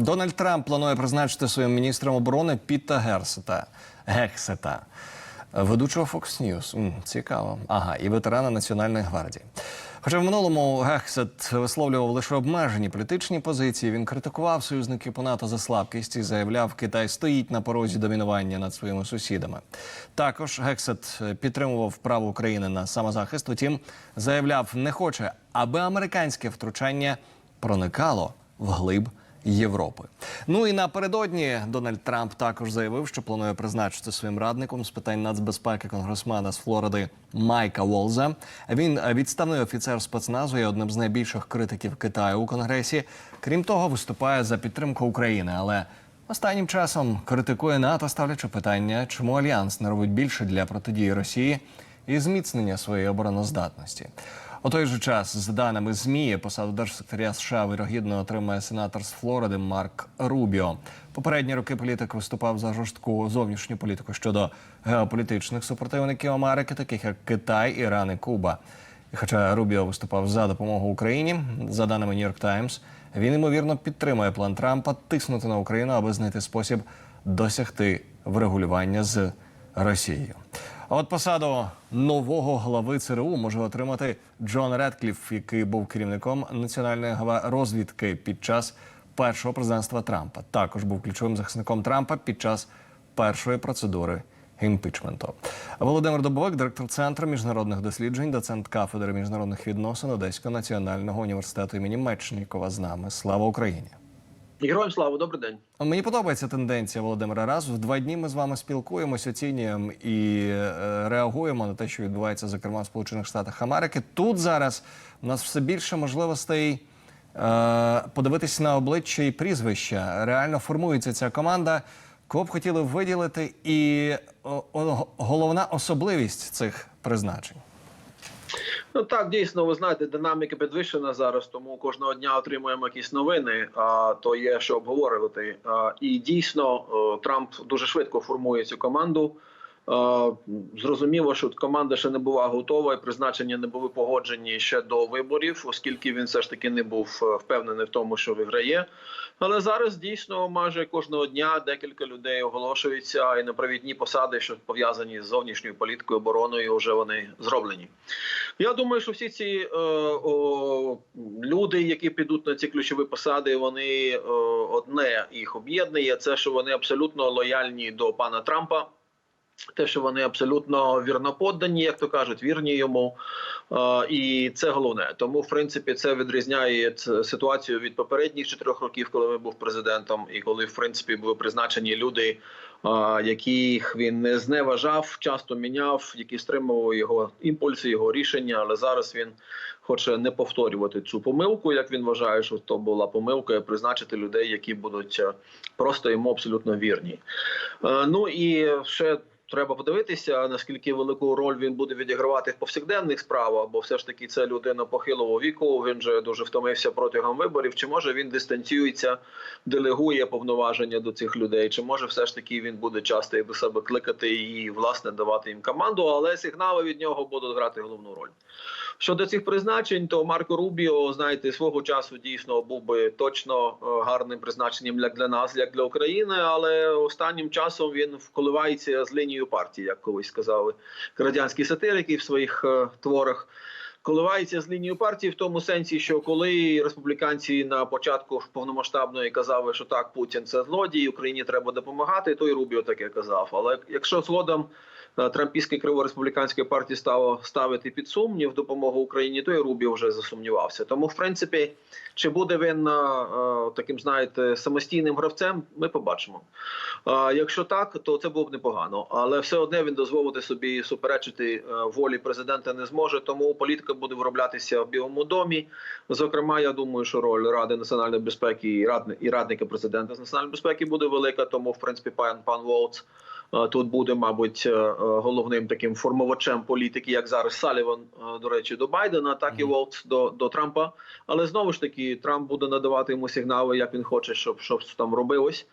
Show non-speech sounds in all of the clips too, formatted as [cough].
Дональд Трамп планує призначити своїм міністром оборони Піта Герсета Гексета, ведучого Fox News. М, цікаво. Ага, і ветерана Національної гвардії. Хоча в минулому Гексет висловлював лише обмежені політичні позиції, він критикував союзників по НАТО за слабкість і заявляв, Китай стоїть на порозі домінування над своїми сусідами. Також Гексет підтримував право України на самозахист. Утім, заявляв, не хоче, аби американське втручання проникало вглиб Європи. Ну і напередодні Дональд Трамп також заявив, що планує призначити своїм радником з питань нацбезпеки конгресмена з Флориди Майка Волза. Він відставний офіцер спецназу і одним з найбільших критиків Китаю у конгресі. Крім того, виступає за підтримку України, але останнім часом критикує НАТО, ставлячи питання, чому альянс не робить більше для протидії Росії і зміцнення своєї обороноздатності. У той же час, за даними ЗМІ, посаду держсекретаря США вирогідно отримає сенатор з Флориди Марк Рубіо. Попередні роки політик виступав за жорстку зовнішню політику щодо геополітичних супротивників Америки, таких як Китай, Іран і Куба. І хоча Рубіо виступав за допомогу Україні, за даними York Times, він ймовірно підтримує план Трампа тиснути на Україну, аби знайти спосіб досягти врегулювання з Росією. А от посаду нового глави ЦРУ може отримати Джон Редкліф, який був керівником національної розвідки під час першого президентства Трампа. Також був ключовим захисником Трампа під час першої процедури імпічменту. Володимир Добовик, директор центру міжнародних досліджень, доцент кафедри міжнародних відносин Одеського національного університету імені Мечникова з нами. Слава Україні! Героям слава, добрий день. Мені подобається тенденція Володимира. Раз в два дні ми з вами спілкуємось, оцінюємо і е, реагуємо на те, що відбувається, зокрема в Сполучених Штатах Америки. Тут зараз у нас все більше можливостей е, подивитись на обличчя і прізвища. Реально формується ця команда. Кого б хотіли виділити, і головна особливість цих призначень. Ну так дійсно, ви знаєте, динаміка підвищена зараз, тому кожного дня отримуємо якісь новини. А то є що обговорювати. А, і дійсно, е, Трамп дуже швидко формує цю команду. Е, Зрозуміло, що команда ще не була готова, і призначення не були погоджені ще до виборів, оскільки він все ж таки не був е, впевнений в тому, що виграє. Але зараз дійсно майже кожного дня декілька людей оголошуються і на провідні посади, що пов'язані з зовнішньою політикою, обороною, вже вони зроблені. Я думаю, що всі ці е, о, люди, які підуть на ці ключові посади, вони е, одне їх об'єднує. Це що вони абсолютно лояльні до пана Трампа. Те, що вони абсолютно вірноподдані, як то кажуть, вірні йому, і це головне. Тому, в принципі, це відрізняє ситуацію від попередніх чотирьох років, коли він був президентом, і коли в принципі були призначені люди, яких він не зневажав, часто міняв, які стримували його імпульси, його рішення. Але зараз він хоче не повторювати цю помилку, як він вважає, що то була помилка, призначити людей, які будуть е, просто йому абсолютно вірні. Е, Ну і ще треба подивитися, наскільки велику роль він буде відігравати в повсякденних справах, бо все ж таки це людина похилого віку. Він же дуже втомився протягом виборів. Чи може він дистанціюється, делегує повноваження до цих людей? Чи може все ж таки він буде часто до себе кликати і власне давати їм команду? Але сигнали від нього будуть грати головну роль. Щодо цих призначень, то Марко Рубіо, знаєте, свого часу дійсно був би точно е, гарним призначенням як для нас, як для України. Але останнім часом він вколивається з лінією партії, як колись сказали радянські сатирики в своїх е, творах. Коливається з лінією партії в тому сенсі, що коли республіканці на початку повномасштабної казали, що так, Путін це злодій, Україні треба допомагати, то і Рубіо таке казав. Але якщо згодом трампійське криво республіканської партії стало ставити під сумнів допомогу Україні, то і Рубіо вже засумнівався. Тому, в принципі, чи буде він е, е, таким, знаєте, самостійним гравцем, ми побачимо. А якщо так, то це було б непогано. Але все одне він дозволити собі суперечити е, волі президента не зможе. Тому політика буде вироблятися в Білому домі. Зокрема, я думаю, що роль Ради національної безпеки і радни- і радника президента з національної безпеки буде велика. Тому, в принципі, пан пан Волц е, тут буде, мабуть, е, е, головним таким формувачем політики, як зараз Саліван, е, до речі, до Байдена, так і. Волц до, до Трампа. Але знову ж таки, Трамп буде надавати йому сигнали, як він хоче, щоб щось там робилось.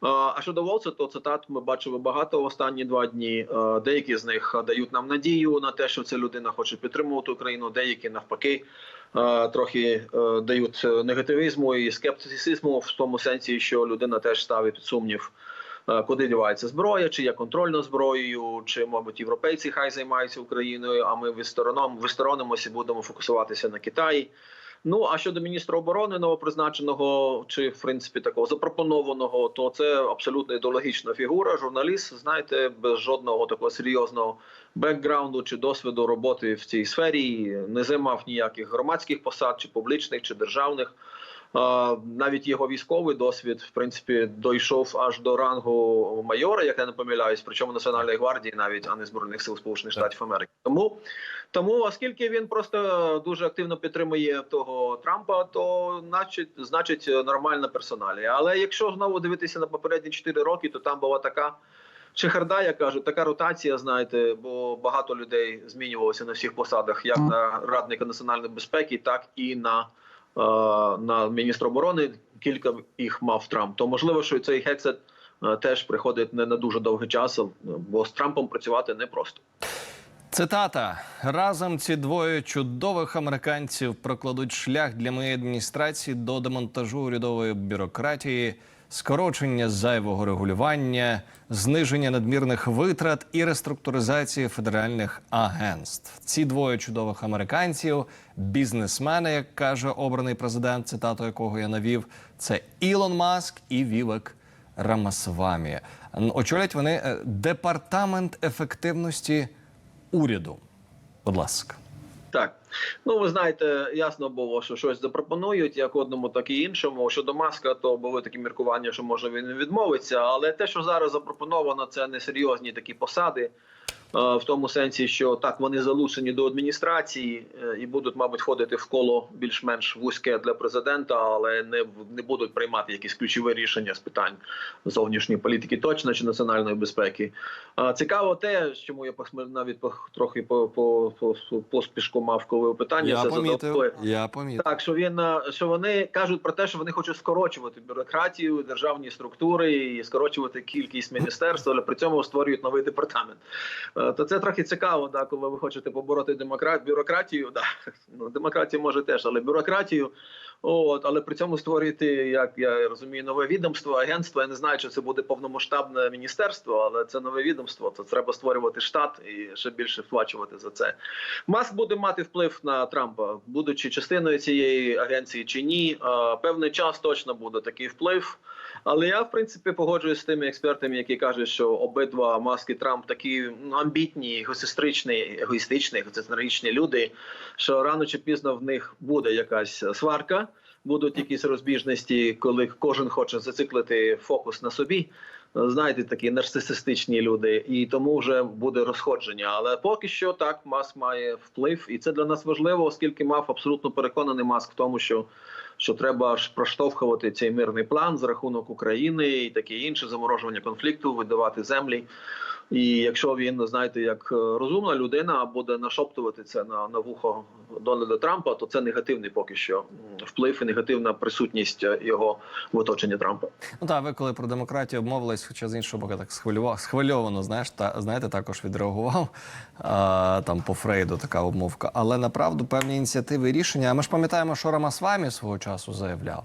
А щодо Волца, то цитат ми бачили багато в останні два дні. Деякі з них дають нам надію на те, що ця людина хоче підтримувати Україну. Деякі навпаки трохи дають негативізму і скептицизму в тому сенсі, що людина теж ставить під сумнів. Куди дівається зброя, чи є контроль над зброєю, чи, мабуть, європейці хай займаються Україною, а ми відсторонимося і будемо фокусуватися на Китаї. Ну а щодо міністра оборони новопризначеного чи в принципі такого запропонованого, то це абсолютно ідеологічна фігура. Журналіст, знаєте, без жодного такого серйозного бекграунду чи досвіду роботи в цій сфері, не займав ніяких громадських посад, чи публічних, чи державних. Навіть його військовий досвід, в принципі, дійшов аж до рангу майора, як я не помиляюсь, причому Національної гвардії, навіть а не збройних сил Сполучених Штатів Америки. Тому тому, оскільки він просто дуже активно підтримує того Трампа, то значить, значить нормальна персоналія. Але якщо знову дивитися на попередні 4 роки, то там була така чехарда, як кажуть, така ротація, знаєте, бо багато людей змінювалося на всіх посадах, як на радника національної безпеки, так і на, на міністра оборони. Кілька їх мав Трамп. То можливо, що цей гексет е, теж приходить не на дуже довгий час, бо з Трампом працювати непросто. Цитата: разом ці двоє чудових американців прокладуть шлях для моєї адміністрації до демонтажу урядової бюрократії, скорочення зайвого регулювання, зниження надмірних витрат і реструктуризації федеральних агентств. Ці двоє чудових американців, бізнесмени, як каже обраний президент, цитату якого я навів, це Ілон Маск і Вівек Рамасвамі. Очолять вони е, департамент ефективності уряду. Будь ласка. Так, ну ви знаєте, ясно було, що щось запропонують як одному, так і іншому. Щодо маска, то були такі міркування, що може він відмовиться. Але те, що зараз запропоновано, це не серйозні такі посади. е, В тому сенсі, що так вони залучені до адміністрації е, і будуть, мабуть, входити в коло більш-менш вузьке для президента, але не не будуть приймати якісь ключові рішення з питань зовнішньої політики, точно чи національної безпеки. Цікаво те, чому я навіть трохи по, по, по поспішку мав коли питання. Я це помітив. Я помітив. Так, що він е, що вони кажуть про те, що вони хочуть скорочувати бюрократію, державні структури і скорочувати кількість міністерств, але при цьому створюють новий департамент. Е, То це трохи цікаво, да, коли ви хочете побороти демократ, бюрократію. [laughs] Да. Ну, демократію може теж, але бюрократію. От, але при цьому створити, як я розумію, нове відомство, агентство. Я не знаю, чи це буде повномасштабне міністерство, але це нове відомство. То треба створювати штат і ще більше сплачувати за це. Маск буде мати вплив на Трампа, будучи частиною цієї агенції чи ні. Е, Певний час точно буде такий вплив. Але я в принципі погоджуюсь з тими експертами, які кажуть, що обидва Маск і Трамп такі ну, амбітні, егоцентричні, егоїстичні, егоцентричні люди, що рано чи пізно в них буде якась сварка, будуть якісь розбіжності, коли кожен хоче зациклити фокус на собі. Знаєте, такі нарцисистичні люди, і тому вже буде розходження. Але поки що так Маск має вплив, і це для нас важливо, оскільки мав абсолютно переконаний Маск в тому, що, що треба ж проштовхувати цей мирний план за рахунок України і таке інше заморожування конфлікту, видавати землі. І якщо він, знаєте, як е, розумна людина буде нашоптувати це на, на вухо Дональда Трампа, то це негативний поки що вплив і негативна присутність е, його в оточенні Трампа. Ну так, ви коли про демократію обмовились, хоча з іншого боку так схвилював, схвильовано, знаєш, та знаєте, також відреагував а, там по Фрейду така обмовка. Але направду певні ініціативи і рішення. А ми ж пам'ятаємо, що Рамасвамі свого часу заявляв.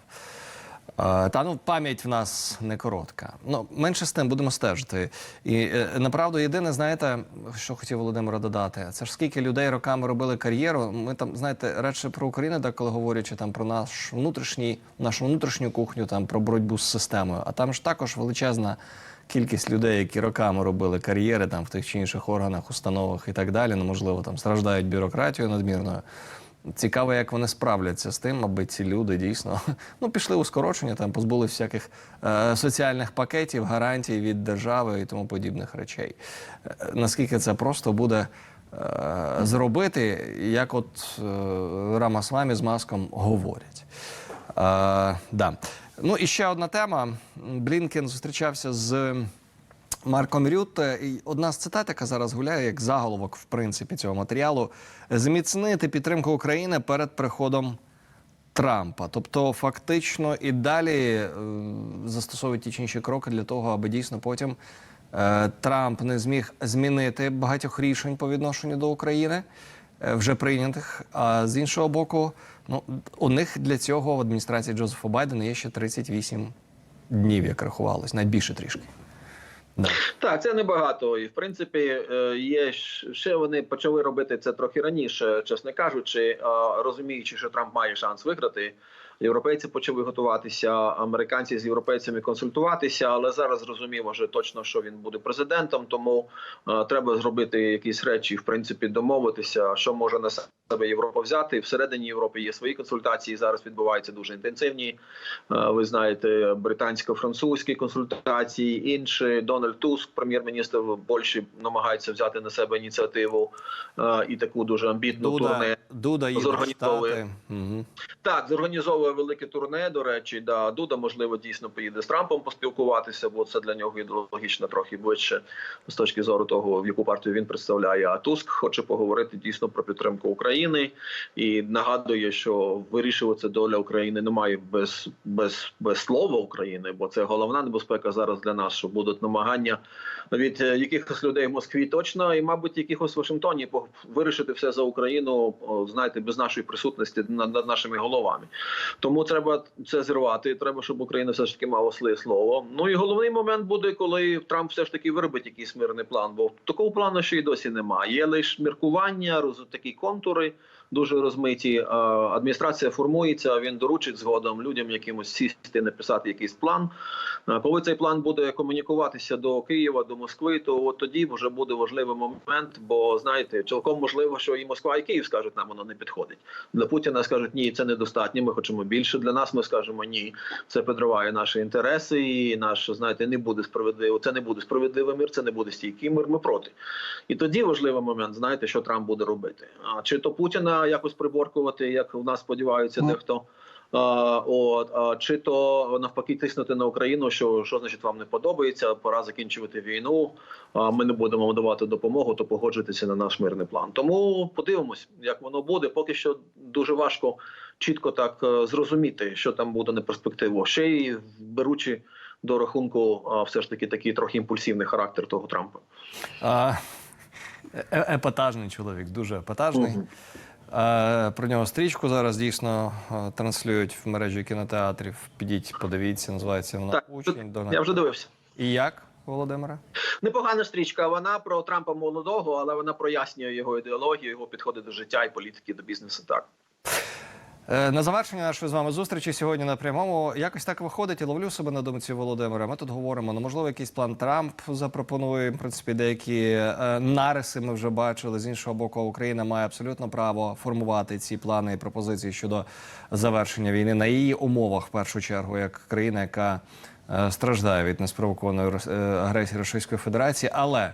Е, Та ну пам'ять в нас не коротка. Ну менше з тим будемо стежити. І е, направду єдине, знаєте, що хотів Володимира додати, це ж скільки людей роками робили кар'єру. Ми там знаєте, радше про Україну, деколи говорячи там про наш внутрішній, нашу внутрішню кухню, там про боротьбу з системою. А там ж також величезна кількість людей, які роками робили кар'єри там в тих чи інших органах, установах і так далі. Ну можливо, там страждають бюрократією надмірною. Цікаво, як вони справляться з тим, аби ці люди дійсно [laughs] ну пішли у скорочення, там позбулись всяких е, соціальних пакетів, гарантій від держави і тому подібних речей. Е, наскільки це просто буде е, зробити, як от е, Рамасвамі з маском говорять. Е, да. Ну і ще одна тема. Блінкен зустрічався з. Марком Рютте, і одна з цитат, яка зараз гуляє як заголовок, в принципі, цього матеріалу: зміцнити підтримку України перед приходом Трампа. Тобто, фактично і далі е, застосовують ті чи інші кроки для того, аби дійсно потім е, Трамп не зміг змінити багатьох рішень по відношенню до України. е, вже прийнятих. А з іншого боку, ну у них для цього в адміністрації Джозефа Байдена є ще 38 днів, як рахувалось, навіть більше трішки. Так, це небагато. І в принципі, е, є ще вони почали робити це трохи раніше, чесно кажучи, е, розуміючи, що Трамп має шанс виграти. Європейці почали готуватися, американці з європейцями консультуватися, але зараз зрозуміло вже точно, що він буде президентом. Тому е, треба зробити якісь речі, в принципі, домовитися, що може на себе Європа взяти. Всередині Європи є свої консультації. Зараз відбуваються дуже інтенсивні. Е, ви знаєте, британсько-французькі консультації, інші Дональд Туск, прем'єр-міністр Польщі, намагається взяти на себе ініціативу е, і таку дуже амбітну Дуда, турне. Дуда їде. Штати. Угу. Так, зорганізовує велике турне. До речі, да Дуда можливо дійсно поїде з Трампом поспілкуватися, бо це для нього ідеологічно трохи ближче з точки зору того, в яку партію він представляє. А Туск хоче поговорити дійсно про підтримку України і нагадує, що вирішувати доля України немає без, без, без слова України, бо це головна небезпека зараз для нас, що будуть намагання від е, якихось людей в Москві точно, і мабуть, якихось в Вашингтоні вирішити все за Україну, знаєте, без нашої присутності над нашими головами. Тому треба це зірвати. Треба, щоб Україна все ж таки мала своє слово. Ну і головний момент буде, коли Трамп все ж таки виробить якийсь мирний план. Бо такого плану ще й досі немає. Є лише міркування, роз такі контури. Дуже розмиті Е, адміністрація формується. Він доручить згодом людям якимось сісти, написати якийсь план. Е, Коли цей план буде комунікуватися до Києва, до Москви, то от тоді вже буде важливий момент. Бо знаєте, цілком можливо, що і Москва, і Київ скажуть, нам воно не підходить. Для Путіна скажуть, ні, це недостатньо. Ми хочемо більше. Для нас ми скажемо ні. Це підриває наші інтереси, і наш знаєте, не буде справедливо. Це не буде справедливий мир, це не буде стійкий мир. Ми проти. І тоді важливий момент, знаєте, що Трамп буде робити. А чи то Путіна якось приборкувати, як в нас сподіваються, Ну. дехто. А, от, а, чи то навпаки тиснути на Україну, що що значить вам не подобається, пора закінчувати війну. А ми не будемо давати допомогу, то погоджуйтеся на наш мирний план. Тому подивимось, як воно буде. Поки що дуже важко чітко так е, зрозуміти, що там буде на перспективу. Ще й беручи до рахунку, а, все ж таки такий трохи імпульсивний характер того Трампа. А, е- епатажний чоловік, дуже епатажний. Мгм. Про нього стрічку зараз дійсно транслюють в мережі кінотеатрів. Підіть, подивіться, називається вона Так, Учень. До Я вже дивився. І як, Володимире? Непогана стрічка. Вона про Трампа молодого, але вона прояснює його ідеологію, його підходи до життя і політики, до бізнесу. Так. Е, На завершення нашої з вами зустрічі сьогодні на прямому якось так виходить і ловлю себе на думці Володимира. Ми тут говоримо, ну можливо, якийсь план Трамп запропонує. В принципі, деякі е, нариси ми вже бачили. З іншого боку, Україна має абсолютно право формувати ці плани і пропозиції щодо завершення війни на її умовах, в першу чергу, як країна, яка е, страждає від неспровокованої агресії Російської Федерації, але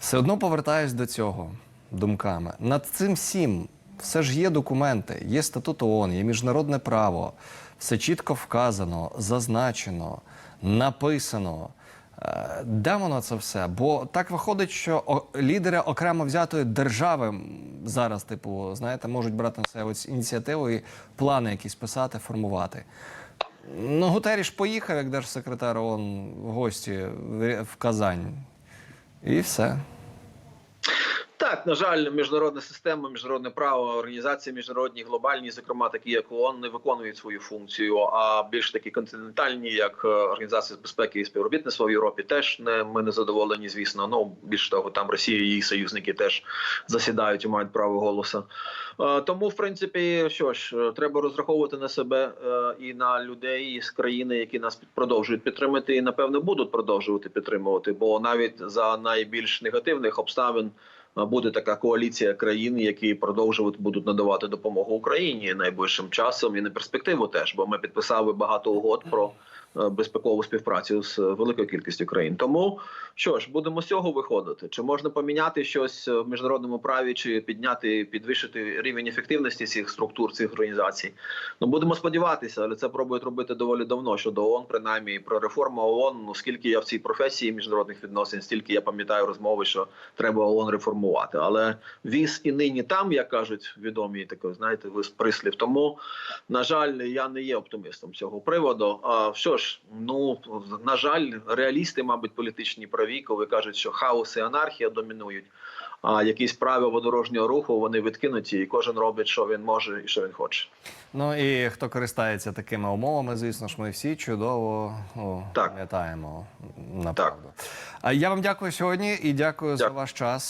все одно повертаюсь до цього думками. Над цим всім все ж є документи, є статут ООН, є міжнародне право. Все чітко вказано, зазначено, написано. Е, Де воно це все? Бо так виходить, що лідери окремо взятої держави зараз, типу, знаєте, можуть брати на себе ось ініціативу і плани якісь писати, формувати. Ну, Гутеріш поїхав як держсекретар ООН в гості в в Казань. І все. Так, на жаль, міжнародна система, міжнародне право, організації міжнародні, глобальні, зокрема такі, як ООН, не виконують свою функцію. А більш такі континентальні, як е, Організація з безпеки і співробітництва в Європі, теж не ми не задоволені. Звісно, ну більш того, там Росія і її союзники теж засідають і мають право голосу. Е, Тому, в принципі, що ж, е, треба розраховувати на себе і на людей з країни, які нас продовжують підтримати, і напевно будуть продовжувати підтримувати. Бо навіть за найбільш негативних обставин буде така коаліція країн, які продовжувати будуть надавати допомогу Україні найближчим часом і на перспективу теж, бо ми підписали багато угод про безпекову співпрацю з е, великою кількістю країн. Тому що ж, будемо з цього виходити. Чи можна поміняти щось в міжнародному праві, чи підняти, підвищити рівень ефективності цих структур, цих організацій? Ну будемо сподіватися, але це пробують робити доволі давно. Щодо ООН, принаймні про реформу ООН. Ну скільки я в цій професії міжнародних відносин, стільки я пам'ятаю розмови, що треба ООН реформувати. Але віз і нині там, як кажуть відомі такий, знаєте, вис- прислів. Тому, на жаль, я не є оптимістом цього приводу. А що ж, ну на жаль, реалісти, мабуть, політичні праві, коли кажуть, що хаос і анархія домінують. А якісь правила дорожнього руху вони відкинуті, і кожен робить, що він може і що він хоче. Ну і хто користається такими умовами, звісно ж, ми всі чудово Так. пам'ятаємо. Направду. А я вам дякую сьогодні і дякую за ваш час.